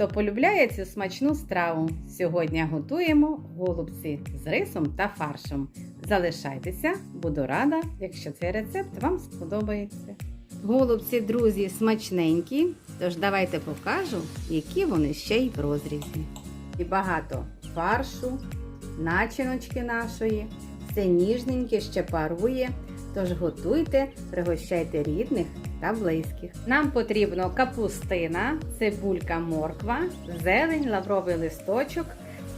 хто полюбляє цю смачну страву. Сьогодні готуємо голубці з рисом та фаршем. Залишайтеся, буду рада, якщо цей рецепт вам сподобається. Голубці, друзі, смачненькі, тож давайте покажу, які вони ще й в розрізі. І багато фаршу, начиночки нашої, все ніжненьке ще парує. Тож готуйте, пригощайте рідних та близьких. Нам потрібно капустина, цибулька, морква, зелень, лавровий листочок,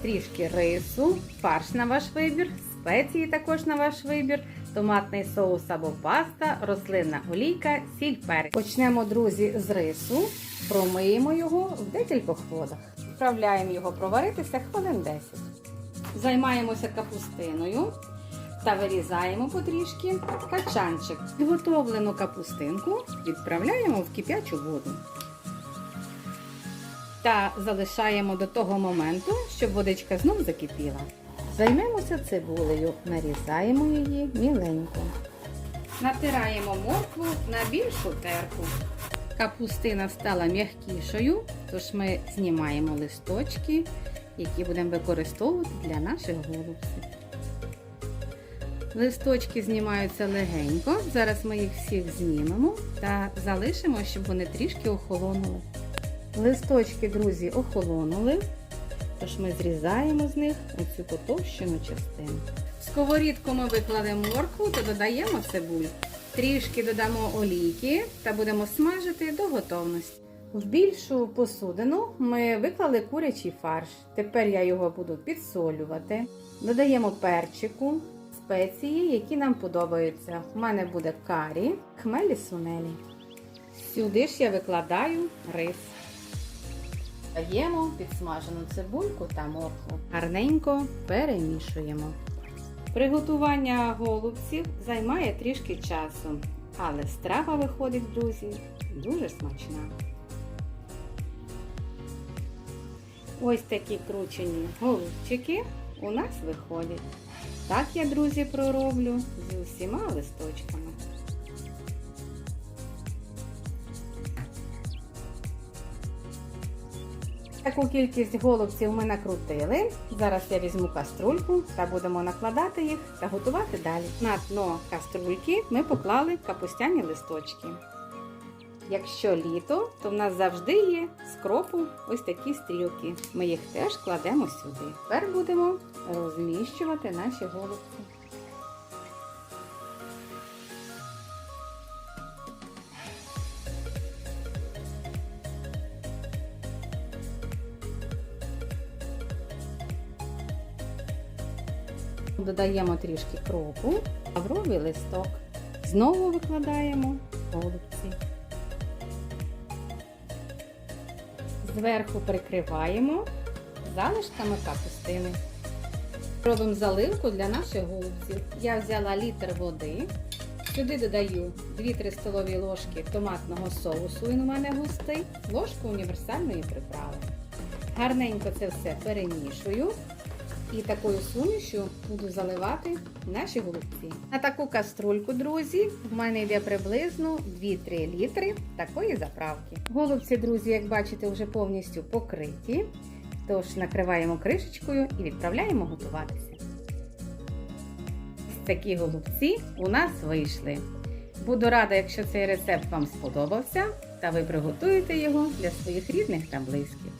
трішки рису, фарш на ваш вибір, спеції також на ваш вибір, томатний соус або паста, рослинна олійка, сіль перець. Почнемо, друзі, з рису. Промиємо його в декількох водах. Відправляємо його проваритися хвилин 10. Займаємося капустиною та вирізаємо потрішки качанчик. Підготовлену капустинку відправляємо в кип'ячу воду. Та залишаємо до того моменту, щоб водичка знов закипіла. Займемося цибулею, нарізаємо її міленько. Натираємо моркву на більшу терку. Капустина стала м'якішою, тож ми знімаємо листочки, які будемо використовувати для наших голубців. Листочки знімаються легенько. Зараз ми їх всіх знімемо та залишимо, щоб вони трішки охолонули. Листочки, друзі, охолонули, тож ми зрізаємо з них оцю потовщену частину. В сковорідку ми викладемо моркву та додаємо цибулю. Трішки додамо олійки та будемо смажити до готовності. В більшу посудину ми виклали курячий фарш. Тепер я його буду підсолювати. Додаємо перчику, спеції, які нам подобаються. У мене буде карі, хмелі сунелі. Сюди ж я викладаю рис. Даємо підсмажену цибульку та моркву. Гарненько перемішуємо. Приготування голубців займає трішки часу, але страва виходить, друзі, дуже смачна. Ось такі кручені голубчики у нас виходять. Так я, друзі, пророблю з усіма листочками. Таку кількість голубців ми накрутили. Зараз я візьму каструльку та будемо накладати їх та готувати далі. На дно каструльки ми поклали капустяні листочки. Якщо літо, то в нас завжди є з кропу ось такі стрілки. Ми їх теж кладемо сюди. Тепер будемо розміщувати наші голубці. Додаємо трішки кропу, лавровий листок. Знову викладаємо голубці. Зверху прикриваємо залишками капустини. Робимо заливку для наших голубців. Я взяла літр води. Сюди додаю 2-3 столові ложки томатного соусу, він у мене густий, ложку універсальної приправи. Гарненько це все перемішую. І такою сумішю буду заливати наші голубці. На таку каструльку, друзі, в мене йде приблизно 2-3 літри такої заправки. Голубці, друзі, як бачите, вже повністю покриті. Тож накриваємо кришечкою і відправляємо готуватися. Ось такі голубці у нас вийшли. Буду рада, якщо цей рецепт вам сподобався, та ви приготуєте його для своїх рідних та близьких.